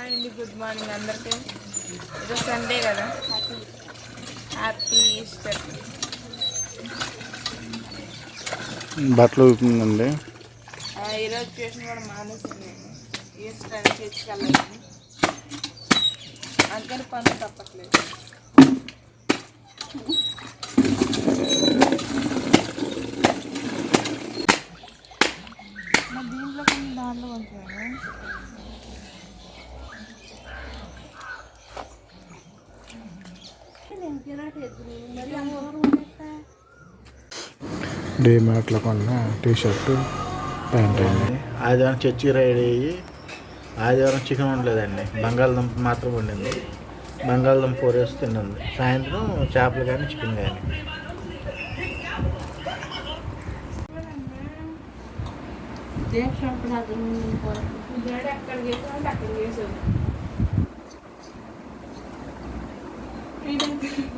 అండి good morning అందరికీ. ఈరోజు సండే కదా? హ్యాపీ ఈస్టర్ బట్టలు ఊపుతుందండి ఆ, ఈరోజు ట్యూషన్ కూడా మానేసింది నేను. ఈస్టర్ అని తెచ్చుకెళ్ళాలని అందుకని పనులు తప్పట్లేదు మరి దీంట్లో కొన్ని దాంట్లో కొంచెం డే మ్యాట్లో కొన్న టీ షర్టు ప్యాంట్ అండి. ఆదివారం చర్చి రెడీ అయ్యి ఆదివారం చికెన్ ఉండలేదండి బంగాళదుంప మాత్రం వండింది. బంగాళదుంప కూరేసి తిన్నది సాయంత్రం చేపలు కానీ చికెన్ కానీ. అక్కడ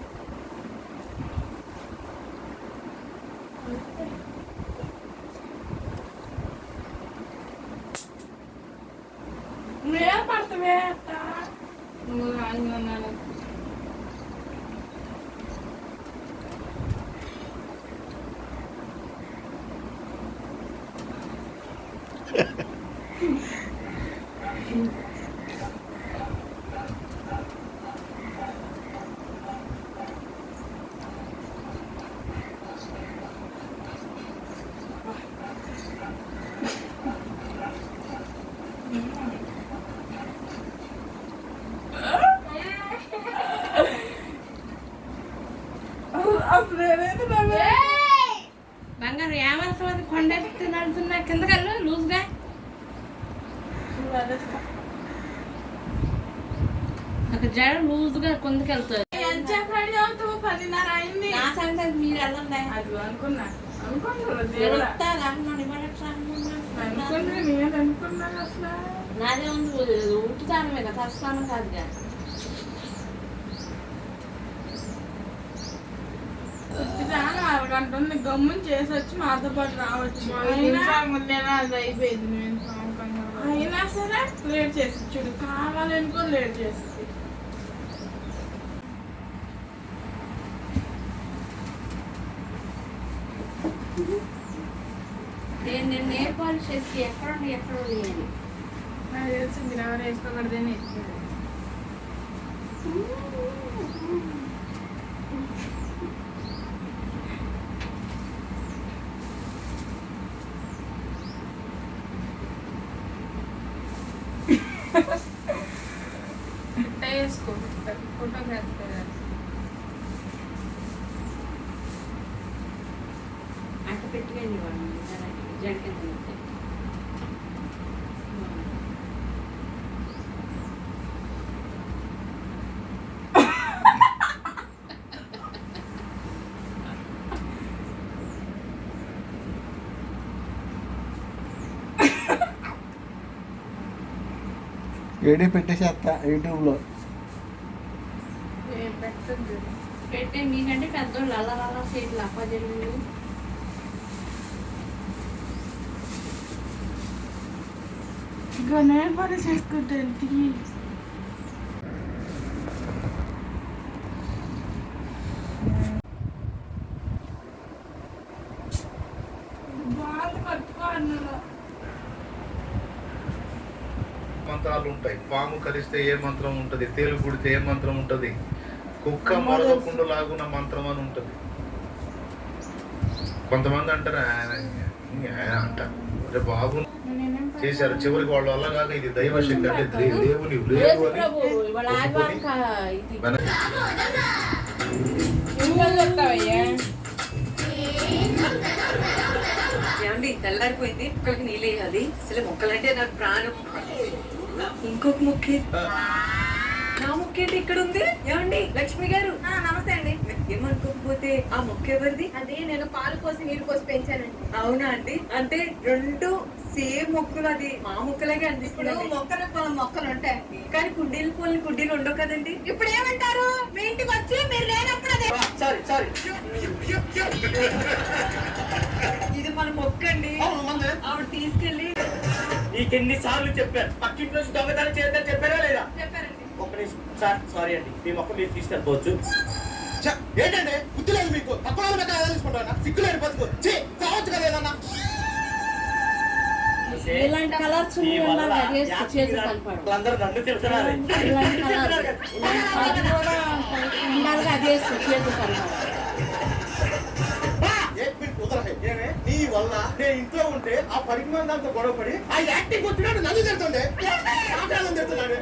Yeah. అసలు బంగారం ఏమవుతుంది కొండ నడుతున్నా కిందకల్లు లూజ్గా? ఒక జడ లూజ్గా కొందకెళ్తుంది. పదిన్నర అయింది. నా సంగతి మీరు వెళ్ళండి అది అనుకున్నా. అసలు. నాదే ఉంది ఉట్టుతానమే కదా తస్తానం కాదుగా రాను అరగంట ఉంది గమ్ముని చేసి వచ్చి మాతో పాటు రావచ్చు. అయినా అది అయిపోయింది అయినా సరే లేట్ చేసి చూడు కావాలని కూడా లేట్ చేసి. నేను నేను నేర్పాలి చేసి ఎక్కడ ఎక్కడ లేదు నాకు తెలిసి మీరు ఎవరు వేసుకోకూడదని ఇచ్చింది ఇట్ట వేసుకో ఫోటోగ్రాఫీ కదా అంట పెట్టుకెళ్ళి వాడు జడికి ఏడీ పెట్టేసేస్తా యూట్యూబ్లో. ఏం పెట్టే మీకంటే పెద్దోళ్ళు అలా అలా సీట్లు అప్పజల్లు ఇక నేను పని చేసుకుంటాను తిరిగి మంత్రాలు ఉంటాయి. పాము కలిస్తే ఏ మంత్రం ఉంటది? తేలు కుడితే ఏ మంత్రం ఉంటది? కుక్క మరదకుండా లాగున్న మంత్రం అని ఉంటది. కొంతమంది అంటారు ఆయన అంటారు అరే బాబు చేశారు. చివరికి వాళ్ళ వల్ల కాక ఇది దైవ శక్తి అంటే దేవుని లేదు అని తెల్లారిపోయింది. మొక్కలకి నీళ్ళు వేయాలి. అసలు మొక్కలంటే నాకు ప్రాణం. ఇంకొక మొక్కే. నా మొక్కేంటి ఇక్కడ ఉంది ఏమండి? ఆ మొక్క ఎవరిది? అది నేను పాలు పోసి నీరు పోసి పెంచానండి. అవునా అండి? అంటే రెండు సేమ్ మొక్కలు అది మా మొక్కలాగే ఇప్పుడు అనిపిస్తుంది మొక్కలు పొలం మొక్కలు ఉంటాయి కానీ కుండీలు పోలి కుండీలు ఉండవు కదండి? ఇప్పుడు ఏమంటారు? మీ ఇంటికి వచ్చి మీరు లేనప్పుడు అదే సారీ సారీ. ఇది మన మొక్క అండి. ఆవిడ తీసుకెళ్ళి నీకెన్ని సార్లు చెప్పాను. పక్కింటి నుంచి దొంగతనం చేయొద్దని చెప్పారా లేదా? చెప్పారండి. ఒక్క నిమిషం. సార్ సారీ అండి. మీ మొక్క మీరు తీసుకెళ్ళిపోవచ్చు. ఏంటండి? బుద్ధి లేదు మీకు. తక్కువ తీసుకుంటారా సిగ్గు లేదు బతుకు. ఛీ, చావచ్చు కదా ఏదన్నా? ఇలాంటి కలర్స్ నన్ను తిడుతున్నారు. ఉండాలి అది వేసుకో? నీ వల్ల నేను ఇంట్లో ఉంటే ఆ పరిమాణం దాంతో గొడవ పడి ఆ యాక్టింగ్ వచ్చినాడు నన్ను ఆటలను తిడుతున్నాడు?